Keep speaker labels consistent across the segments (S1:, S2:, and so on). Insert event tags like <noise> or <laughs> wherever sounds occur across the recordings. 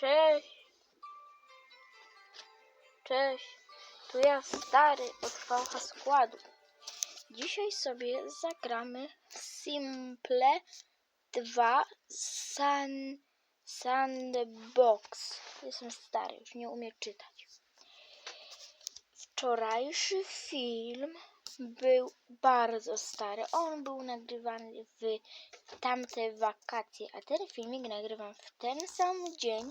S1: Cześć. Cześć. Tu ja stary od VH składu. Dzisiaj sobie zagramy Simple 2 Sun, Sandbox. Jestem stary, już nie umiem czytać. Wczorajszy film był bardzo stary. On był nagrywany w tamte wakacje, a ten filmik nagrywam w ten sam dzień,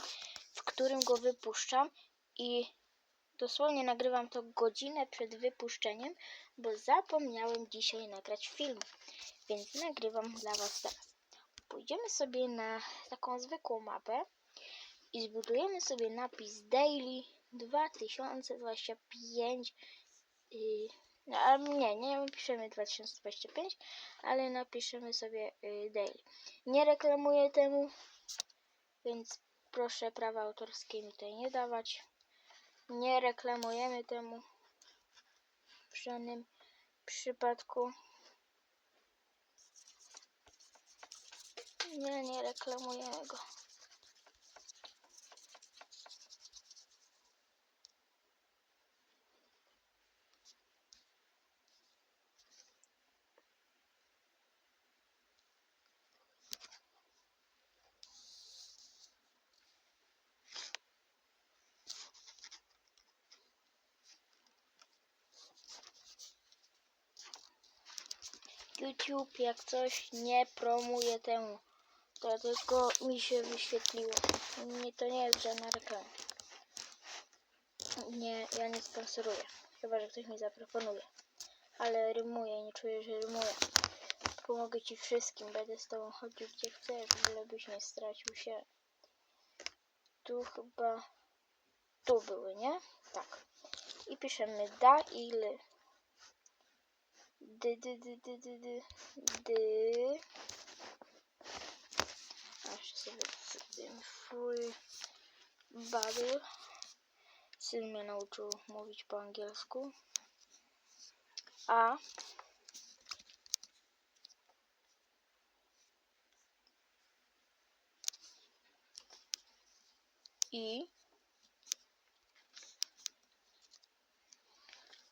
S1: w którym go wypuszczam i dosłownie nagrywam to godzinę przed wypuszczeniem, bo zapomniałem dzisiaj nagrać film, więc nagrywam dla Was teraz. Pójdziemy sobie na taką zwykłą mapę i zbudujemy sobie napis Daily 2025 yy, no, nie, nie napiszemy 2025, ale napiszemy sobie y, daily. Nie reklamuję temu, więc proszę prawa autorskie mi tutaj nie dawać. Nie reklamujemy temu w żadnym przypadku. Nie, nie reklamujemy go. YouTube jak coś nie promuje temu. To tylko mi się wyświetliło. Nie, to nie jest żadna reklama. Nie, ja nie sponsoruję. Chyba, że ktoś mi zaproponuje. Ale rymuję, nie czuję, że rymuję. Pomogę ci wszystkim, będę z tobą chodził gdzie chcesz, byś nie stracił się. Tu chyba... Tu były, nie? Tak. I piszemy da ile dy, dy, dy, dy, dy, dy, dy. Aż sobie zrobimy full battle. Syn mnie nauczył mówić po angielsku. A I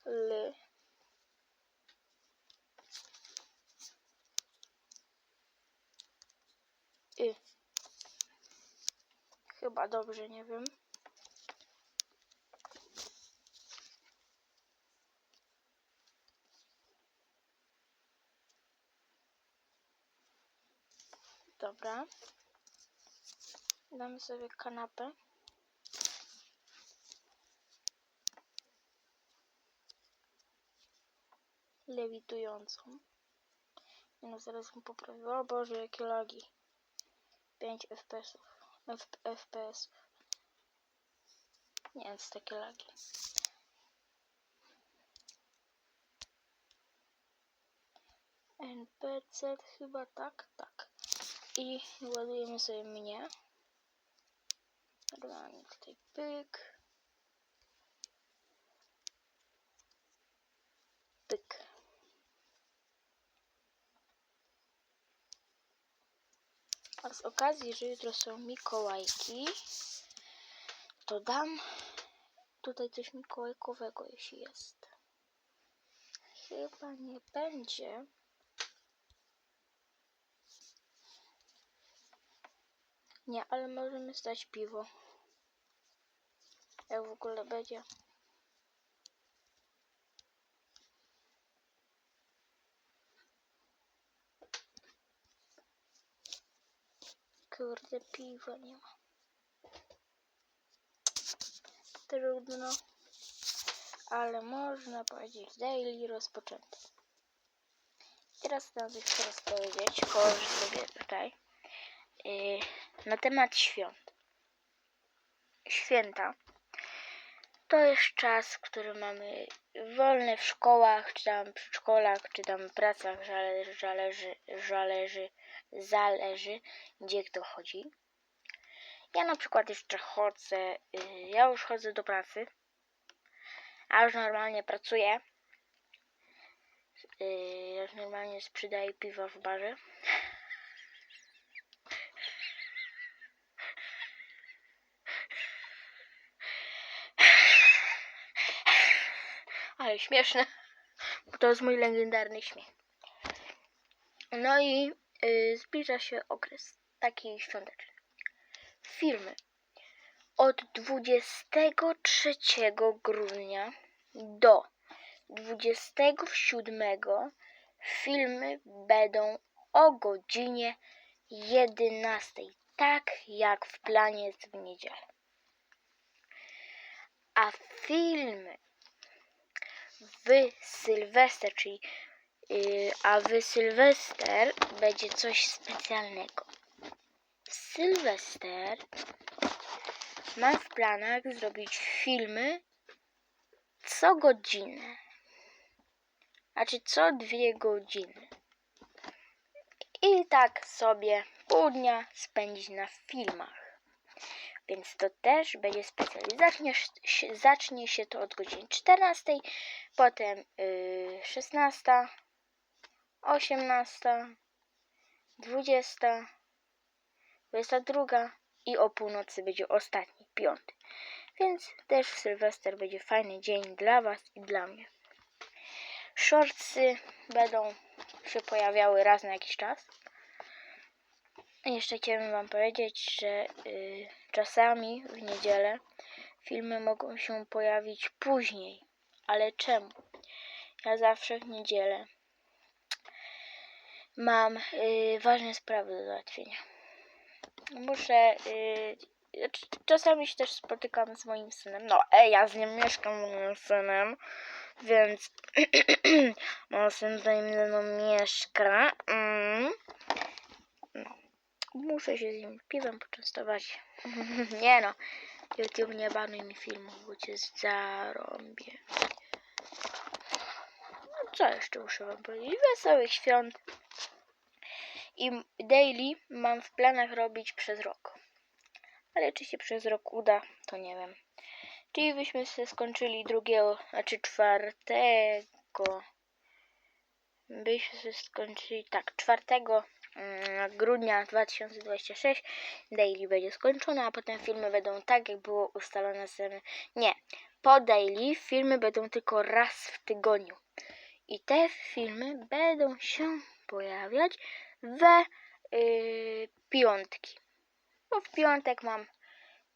S1: L Y. Dobrze, nie wiem. Dobra. Damy sobie kanapę. Lewitującą. No zaraz mu poprawię. O Boże, jakie lagi. 5 FPS-ów. F FPS. Nie jest takie lagi. NPC chyba tak, tak. I ładujemy sobie mnie. Normalnie tutaj. Pyk. A z okazji, że jutro są Mikołajki, to dam tutaj coś mikołajkowego, jeśli jest. Chyba nie będzie. Nie, ale możemy stać piwo. Jak w ogóle będzie. Kurde, piwa nie ma. Trudno. Ale można powiedzieć daily rozpoczęty. Teraz coś teraz powiedzieć, położę sobie tutaj yy, na temat świąt. Święta to jest czas, w którym mamy wolne w szkołach, czy tam przedszkolach, czy tam pracach, zależy, zależy, zależy, zależy gdzie kto chodzi. Ja na przykład jeszcze chodzę, y, ja już chodzę do pracy, a już normalnie pracuję. Y, ja już normalnie sprzedaję piwa w barze. Ale śmieszne, bo to jest mój legendarny śmiech. No i zbliża się okres taki świąteczny. Filmy od 23 grudnia do 27 filmy będą o godzinie 11, tak jak w planie jest w niedzielę. A filmy w Sylwester, czyli a w Sylwester będzie coś specjalnego. Sylwester mam w planach zrobić filmy co godzinę. Znaczy co dwie godziny. I tak sobie pół dnia spędzić na filmach. Więc to też będzie specjalnie. Zacznie, zacznie się to od godziny 14, potem yy, 16, 18, 20, 22 i o północy będzie ostatni, piąty. Więc też w Sylwester będzie fajny dzień dla Was i dla mnie. Shortsy będą się pojawiały raz na jakiś czas. Jeszcze chciałbym Wam powiedzieć, że y, czasami w niedzielę filmy mogą się pojawić później. Ale czemu? Ja zawsze w niedzielę mam y, ważne sprawy do załatwienia. Muszę. Y, c- czasami się też spotykam z moim synem. No, ej, ja z nim mieszkam z moim synem, więc <clears throat> mój syn tutaj ze mną mieszka. Mm. Muszę się z nim piwem poczęstować. <laughs> nie no, YouTube nie banuj mi filmów, bo cię zarąbię. No, co jeszcze muszę wam powiedzieć? Wesołych świąt. I daily mam w planach robić przez rok. Ale czy się przez rok uda, to nie wiem. Czyli byśmy się skończyli drugiego, znaczy czwartego. Byśmy się skończyli, tak, 4 mm, grudnia 2026 daily będzie skończone, a potem filmy będą tak, jak było ustalone z... Nie, po daily filmy będą tylko raz w tygodniu. I te filmy będą się pojawiać we yy, piątki. Bo w piątek mam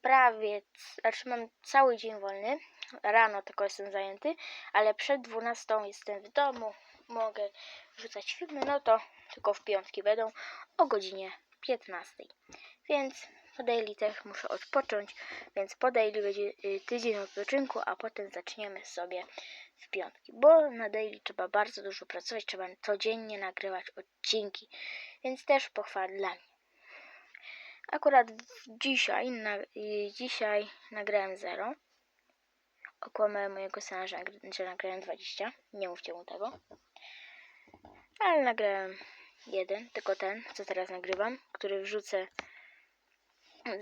S1: prawie, znaczy mam cały dzień wolny. Rano tylko jestem zajęty, ale przed 12 jestem w domu. Mogę rzucać filmy, no to tylko w piątki będą o godzinie 15. Więc po daily też muszę odpocząć, więc po daily będzie y, tydzień odpoczynku, a potem zaczniemy sobie w piątki. Bo na daily trzeba bardzo dużo pracować, trzeba codziennie nagrywać odcinki, więc też pochwała dla mnie. Akurat dzisiaj, na, dzisiaj nagrałem 0. Okłamałem mojego syna, że, że nagrałem 20. Nie mówcie mu tego. Ale nagrałem jeden, tylko ten, co teraz nagrywam, który wrzucę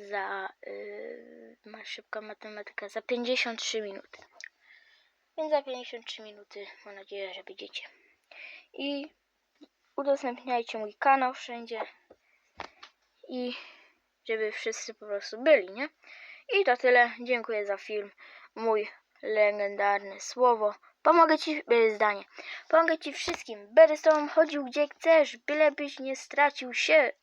S1: za yy, ma szybka matematyka za 53 minuty. Więc za 53 minuty mam nadzieję, że będziecie. I udostępniajcie mój kanał wszędzie. I żeby wszyscy po prostu byli, nie? I to tyle. Dziękuję za film. Mój legendarne słowo. Pomogę ci, e, zdanie. Pomogę ci wszystkim. Będę z tobą chodził gdzie chcesz, byle byś nie stracił się.